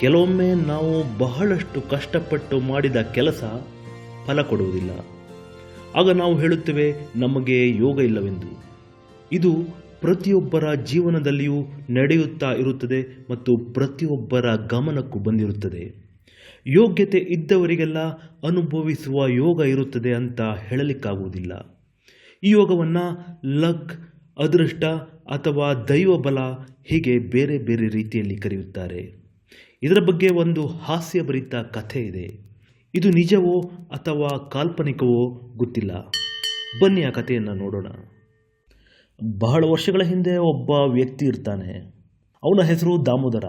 ಕೆಲವೊಮ್ಮೆ ನಾವು ಬಹಳಷ್ಟು ಕಷ್ಟಪಟ್ಟು ಮಾಡಿದ ಕೆಲಸ ಫಲ ಕೊಡುವುದಿಲ್ಲ. ಆಗ ನಾವು ಹೇಳುತ್ತೇವೆ, ನಮಗೆ ಯೋಗ ಇಲ್ಲವೆಂದು. ಇದು ಪ್ರತಿಯೊಬ್ಬರ ಜೀವನದಲ್ಲಿಯೂ ನಡೆಯುತ್ತಾ ಇರುತ್ತದೆ ಮತ್ತು ಪ್ರತಿಯೊಬ್ಬರ ಗಮನಕ್ಕೂ ಬಂದಿರುತ್ತದೆ. ಯೋಗ್ಯತೆ ಇದ್ದವರಿಗೆಲ್ಲ ಅನುಭವಿಸುವ ಯೋಗ ಇರುತ್ತದೆ ಅಂತ ಹೇಳಲಿಕ್ಕಾಗುವುದಿಲ್ಲ. ಈ ಯೋಗವನ್ನು ಲಕ್, ಅದೃಷ್ಟ ಅಥವಾ ದೈವಬಲ ಹೀಗೆ ಬೇರೆ ಬೇರೆ ರೀತಿಯಲ್ಲಿ ಕರೆಯುತ್ತಾರೆ. ಇದರ ಬಗ್ಗೆ ಒಂದು ಹಾಸ್ಯಭರಿತ ಕಥೆ ಇದೆ. ಇದು ನಿಜವೋ ಅಥವಾ ಕಾಲ್ಪನಿಕವೋ ಗೊತ್ತಿಲ್ಲ. ಬನ್ನಿ ಆ ಕಥೆಯನ್ನು ನೋಡೋಣ. ಬಹಳ ವರ್ಷಗಳ ಹಿಂದೆ ಒಬ್ಬ ವ್ಯಕ್ತಿ ಇರ್ತಾನೆ. ಅವನ ಹೆಸರು ದಾಮೋದರ.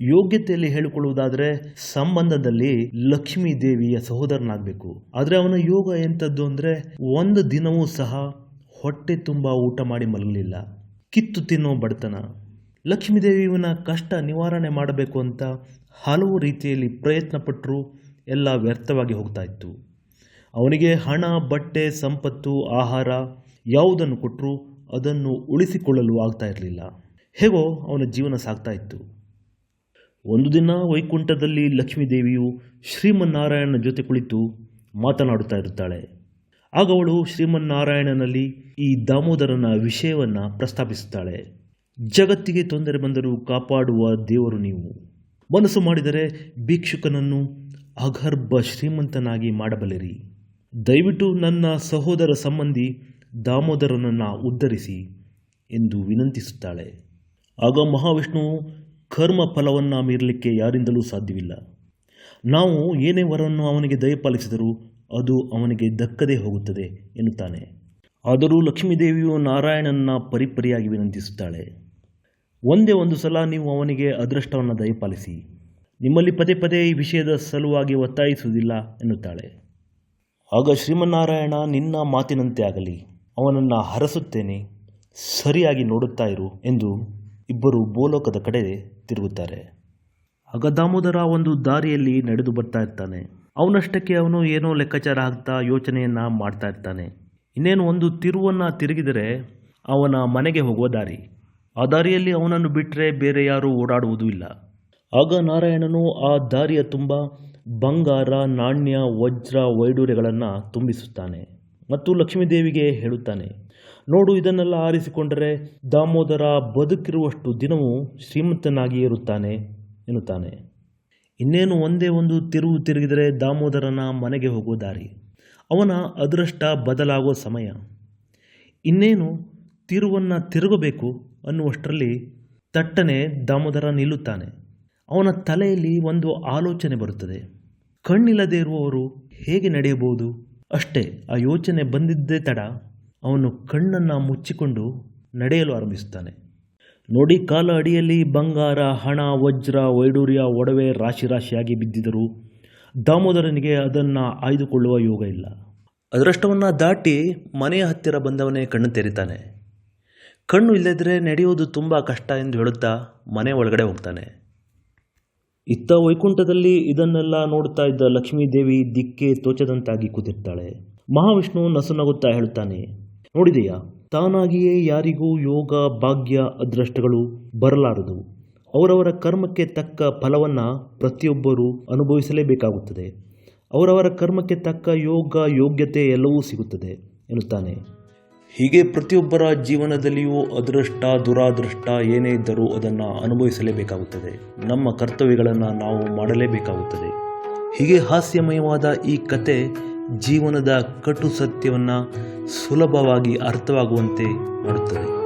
ಯೋಗ್ಯತೆಯಲ್ಲಿ ಹೇಳಿಕೊಳ್ಳುವುದಾದರೆ ಸಂಬಂಧದಲ್ಲಿ ಲಕ್ಷ್ಮೀ ದೇವಿಯ ಸಹೋದರನಾಗಬೇಕು. ಆದರೆ ಅವನ ಯೋಗ ಎಂಥದ್ದು ಅಂದರೆ ಒಂದು ದಿನವೂ ಸಹ ಹೊಟ್ಟೆ ತುಂಬ ಊಟ ಮಾಡಿ ಮಲಗಲಿಲ್ಲ. ಕಿತ್ತು ತಿನ್ನೋ ಬಡತನ. ಲಕ್ಷ್ಮೀದೇವಿ ಇವನ ಕಷ್ಟ ನಿವಾರಣೆ ಮಾಡಬೇಕು ಅಂತ ಹಲವು ರೀತಿಯಲ್ಲಿ ಪ್ರಯತ್ನ ಪಟ್ಟರೂ ಎಲ್ಲ ವ್ಯರ್ಥವಾಗಿ ಹೋಗ್ತಾ ಇತ್ತು. ಅವನಿಗೆ ಹಣ, ಬಟ್ಟೆ, ಸಂಪತ್ತು, ಆಹಾರ ಯಾವುದನ್ನು ಕೊಟ್ಟರೂ ಅದನ್ನು ಉಳಿಸಿಕೊಳ್ಳಲು ಆಗ್ತಾ ಇರಲಿಲ್ಲ. ಹೇಗೋ ಅವನ ಜೀವನ ಸಾಗ್ತಾ ಇತ್ತು. ಒಂದು ದಿನ ವೈಕುಂಠದಲ್ಲಿ ಲಕ್ಷ್ಮೀದೇವಿಯು ಶ್ರೀಮನ್ನಾರಾಯಣನ ಜೊತೆ ಕುಳಿತು ಮಾತನಾಡುತ್ತಾ ಇರುತ್ತಾಳೆ. ಆಗ ಅವಳು ಶ್ರೀಮನ್ನಾರಾಯಣನಲ್ಲಿ ಈ ದಾಮೋದರನ ವಿಷಯವನ್ನು ಪ್ರಸ್ತಾಪಿಸುತ್ತಾಳೆ. ಜಗತ್ತಿಗೆ ತೊಂದರೆ ಬಂದರೂ ಕಾಪಾಡುವ ದೇವರು ನೀವು. ಮನಸ್ಸು ಮಾಡಿದರೆ ಭಿಕ್ಷುಕನನ್ನು ಅಗರ್ಭ ಶ್ರೀಮಂತನಾಗಿ ಮಾಡಬಲ್ಲಿರಿ. ದಯವಿಟ್ಟು ನನ್ನ ಸಹೋದರ ಸಂಬಂಧಿ ದಾಮೋದರನನ್ನು ಉದ್ಧರಿಸಿ ಎಂದು ವಿನಂತಿಸುತ್ತಾಳೆ. ಆಗ ಮಹಾವಿಷ್ಣು ಕರ್ಮ ಫಲವನ್ನು ಮೀರಲಿಕ್ಕೆ ಯಾರಿಂದಲೂ ಸಾಧ್ಯವಿಲ್ಲ. ನಾವು ಏನೇ ವರವನ್ನು ಅವನಿಗೆ ದಯಪಾಲಿಸಿದರೂ ಅದು ಅವನಿಗೆ ದಕ್ಕದೇ ಹೋಗುತ್ತದೆ ಎನ್ನುತ್ತಾನೆ. ಆದರೂ ಲಕ್ಷ್ಮೀದೇವಿಯು ನಾರಾಯಣನ ಪರಿಪರಿಯಾಗಿ ವಿನಂತಿಸುತ್ತಾಳೆ. ಒಂದೇ ಒಂದು ಸಲ ನೀವು ಅವನಿಗೆ ಅದೃಷ್ಟವನ್ನು ದಯಪಾಲಿಸಿ. ನಿಮ್ಮಲ್ಲಿ ಪದೇ ಪದೇ ಈ ವಿಷಯದ ಸಲುವಾಗಿ ಒತ್ತಾಯಿಸುವುದಿಲ್ಲ ಎನ್ನುತ್ತಾಳೆ. ಆಗ ಶ್ರೀಮನ್ನಾರಾಯಣ ನಿನ್ನ ಮಾತಿನಂತೆ ಆಗಲಿ, ಅವನನ್ನು ಹರಸುತ್ತೇನೆ, ಸರಿಯಾಗಿ ನೋಡುತ್ತಾ ಇರು ಎಂದು ಇಬ್ಬರು ಬೋಲೋಕದ ಕಡೆ ತಿರುಗುತ್ತಾರೆ. ಆಗ ದಾಮೋದರ ಒಂದು ದಾರಿಯಲ್ಲಿ ನಡೆದು ಬರ್ತಾ ಇರ್ತಾನೆ. ಅವನಷ್ಟಕ್ಕೆ ಅವನು ಏನೋ ಲೆಕ್ಕಾಚಾರ ಹಾಕ್ತಾ ಯೋಚನೆಯನ್ನು ಮಾಡ್ತಾ ಇರ್ತಾನೆ. ಇನ್ನೇನು ಒಂದು ತಿರುವನ್ನು ತಿರುಗಿದರೆ ಅವನ ಮನೆಗೆ ಹೋಗುವ ದಾರಿ. ಆ ದಾರಿಯಲ್ಲಿ ಅವನನ್ನು ಬಿಟ್ಟರೆ ಬೇರೆ ಯಾರೂ ಓಡಾಡುವುದೂ ಇಲ್ಲ. ಆಗ ನಾರಾಯಣನು ಆ ದಾರಿಯ ತುಂಬ ಬಂಗಾರ, ನಾಣ್ಯ, ವಜ್ರ ವೈಡೂರ್ಯಗಳನ್ನು ತುಂಬಿಸುತ್ತಾನೆ ಮತ್ತು ಲಕ್ಷ್ಮೀದೇವಿಗೆ ಹೇಳುತ್ತಾನೆ, ನೋಡು, ಇದನ್ನೆಲ್ಲ ಆರಿಸಿಕೊಂಡರೆ ದಾಮೋದರ ಬದುಕಿರುವಷ್ಟು ದಿನವೂ ಶ್ರೀಮಂತನಾಗಿ ಇರುತ್ತಾನೆ, ಎನ್ನುತ್ತಾನೆ. ಇನ್ನೇನು ಒಂದೇ ಒಂದು ತಿರುವು ತಿರುಗಿದರೆ ದಾಮೋದರನ ಮನೆಗೆ ಹೋಗುವ ದಾರಿ. ಅವನ ಅದೃಷ್ಟ ಬದಲಾಗುವ ಸಮಯ. ಇನ್ನೇನು ತಿರುವನ್ನು ತಿರುಗಬೇಕು? ಅನ್ನುವಷ್ಟರಲ್ಲಿ ತಟ್ಟನೆ ದಾಮೋದರ ನಿಲ್ಲುತ್ತಾನೆ. ಅವನ ತಲೆಯಲ್ಲಿ ಒಂದು ಆಲೋಚನೆ ಬರುತ್ತದೆ. ಕಣ್ಣಿಲ್ಲದೆ ಇರುವವರು ಹೇಗೆ ನಡೆಯಬಹುದು? ಅಷ್ಟೇ, ಆ ಯೋಚನೆ ಬಂದಿದ್ದೇ ತಡ ಅವನು ಕಣ್ಣನ್ನು ಮುಚ್ಚಿಕೊಂಡು ನಡೆಯಲು ಆರಂಭಿಸುತ್ತಾನೆ. ನೋಡಿ, ಕಾಲ ಅಡಿಯಲ್ಲಿ ಬಂಗಾರ, ಹಣ, ವಜ್ರ, ವೈಡೂರ್ಯ, ಒಡವೆ ರಾಶಿ ರಾಶಿಯಾಗಿ ಬಿದ್ದಿದ್ದರು ದಾಮೋದರನಿಗೆ ಅದನ್ನು ಆಯ್ದುಕೊಳ್ಳುವ ಯೋಗ ಇಲ್ಲ. ಅದೃಷ್ಟವನ್ನು ದಾಟಿ ಮನೆಯ ಹತ್ತಿರ ಬಂದವನೇ ಕಣ್ಣು ತೆರಿತಾನೆ. ಕಣ್ಣು ಇಲ್ಲದಿದ್ದರೆ ನಡೆಯೋದು ತುಂಬ ಕಷ್ಟ ಎಂದು ಹೇಳುತ್ತಾ ಮನೆ ಒಳಗಡೆ ಹೋಗ್ತಾನೆ. ಇತ್ತ ವೈಕುಂಠದಲ್ಲಿ ಇದನ್ನೆಲ್ಲ ನೋಡ್ತಾ ಇದ್ದ ಲಕ್ಷ್ಮೀದೇವಿ ದಿಕ್ಕೆ ತೋಚದಂತಾಗಿ ಕೂತಿರ್ತಾಳೆ. ಮಹಾವಿಷ್ಣು ನಸುನಗುತ್ತಾ ಹೇಳ್ತಾನೆ ನೋಡಿದೆಯಾ? ತಾನಾಗಿಯೇ ಯಾರಿಗೂ ಯೋಗ, ಭಾಗ್ಯ, ಅದೃಷ್ಟಗಳು ಬರಲಾರದು. ಅವರವರ ಕರ್ಮಕ್ಕೆ ತಕ್ಕ ಫಲವನ್ನು ಪ್ರತಿಯೊಬ್ಬರೂ ಅನುಭವಿಸಲೇಬೇಕಾಗುತ್ತದೆ. ಅವರವರ ಕರ್ಮಕ್ಕೆ ತಕ್ಕ ಯೋಗ, ಯೋಗ್ಯತೆ ಎಲ್ಲವೂ ಸಿಗುತ್ತದೆ, ಎನ್ನುತ್ತಾನೆ. ಹೀಗೆ ಪ್ರತಿಯೊಬ್ಬರ ಜೀವನದಲ್ಲಿಯೂ ಅದೃಷ್ಟ, ದುರಾದೃಷ್ಟ ಏನೇ ಇದ್ದರೂ ಅದನ್ನು ಅನುಭವಿಸಲೇಬೇಕಾಗುತ್ತದೆ. ನಮ್ಮ ಕರ್ತವ್ಯಗಳನ್ನು ನಾವು ಮಾಡಲೇಬೇಕಾಗುತ್ತದೆ. ಹೀಗೆ ಹಾಸ್ಯಮಯವಾದ ಈ ಕತೆ ಜೀವನದ ಕಟು ಸತ್ಯವನ್ನು ಸುಲಭವಾಗಿ ಅರ್ಥವಾಗುವಂತೆ ಮಾಡುತ್ತದೆ.